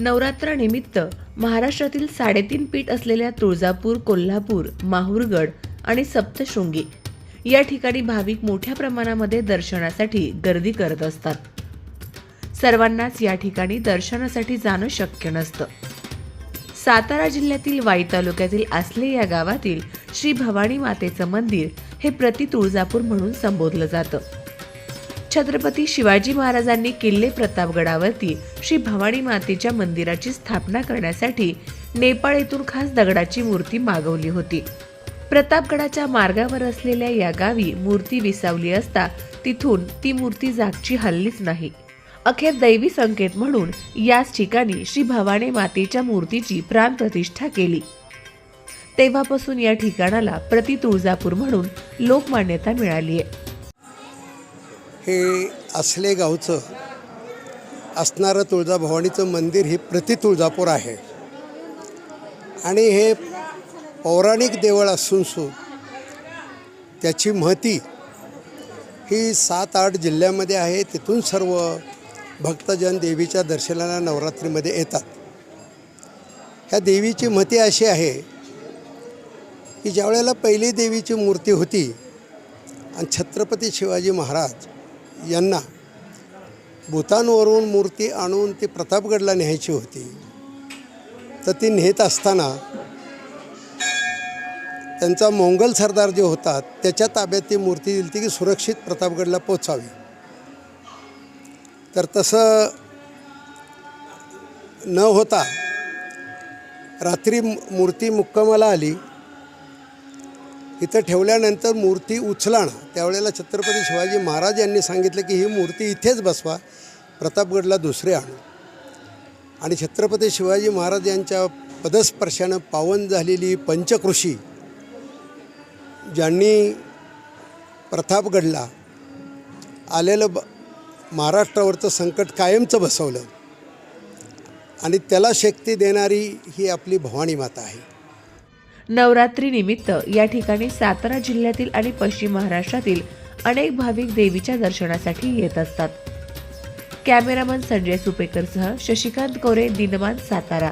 नवरात्रानिमित्त महाराष्ट्रातील साडेतीन पीठ असलेल्या तुळजापूर कोल्हापूर माहूरगड आणि सप्तशृंगी या ठिकाणी भाविक मोठ्या प्रमाणामध्ये दर्शनासाठी गर्दी करत असतात. सर्वांनाच या ठिकाणी दर्शनासाठी जाणं शक्य नसतं. सातारा जिल्ह्यातील वाई तालुक्यातील आसले या गावातील श्री भवानी मातेचं मंदिर हे प्रति तुळजापूर म्हणून संबोधलं जातं. छत्रपती शिवाजी महाराजांनी किल्ले प्रतापगडावरती श्री भवानी मातेच्या मंदिराची स्थापना करण्यासाठी नेपाळ येथून खास दगडाची मूर्ती मागवली होती. प्रतापगडाच्या मार्गावर असलेल्या या गावी मूर्ती विसावली असता तिथून ती मूर्ती जागची हल्लीच नाही. अखेर दैवी संकेत म्हणून याच ठिकाणी श्री भवानी मातेच्या मूर्तीची प्राण प्रतिष्ठा केली. तेव्हापासून या ठिकाणाला प्रति तुळजापूर म्हणून लोकमान्यता मिळाली आहे. हे असले गावचं असणारं तुळजाभवानीचं मंदिर हे प्रति तुळजापूर आहे. आणि हे पौराणिक देवळ असून सु त्याची महती ही सात आठ जिल्ह्यामध्ये आहे. तिथून सर्व भक्तजन देवीच्या दर्शनाला नवरात्रीमध्ये येतात. ह्या देवीची महती अशी आहे की ज्यावेळेला पहिली देवीची मूर्ती होती आणि छत्रपती शिवाजी महाराज यांना भूतानवरून मूर्ती आणून ती प्रतापगडला न्यायची होती. तर ती नेत असताना त्यांचा मोंगल सरदार जे होता त्याच्या ताब्यात ती मूर्ती दिली ती की सुरक्षित प्रतापगडला पोचावी तर तसं न होता रात्री मूर्ती मुक्कामाला आली. इथं ठेवल्यानंतर मूर्ती उचलाणं. त्यावेळेला छत्रपती शिवाजी महाराज यांनी सांगितलं की ही मूर्ती इथेच बसवा प्रतापगडला दुसरे आणू. आणि छत्रपती शिवाजी महाराज यांच्या पदस्पर्शानं पावन झालेली पंचकृषी ज्यांनी प्रतापगडला आलेलं ब महाराष्ट्रावरचं संकट कायमचं बसवलं. आणि त्याला शक्ती देणारी ही आपली भवानी माता आहे. नवरात्रीनिमित्त या ठिकाणी सातारा जिल्ह्यातील आणि पश्चिम महाराष्ट्रातील अनेक भाविक देवीच्या दर्शनासाठी येत असतात. कॅमेरामन संजय सुपेकरसह शशिकांत कोरे दिनमान सातारा.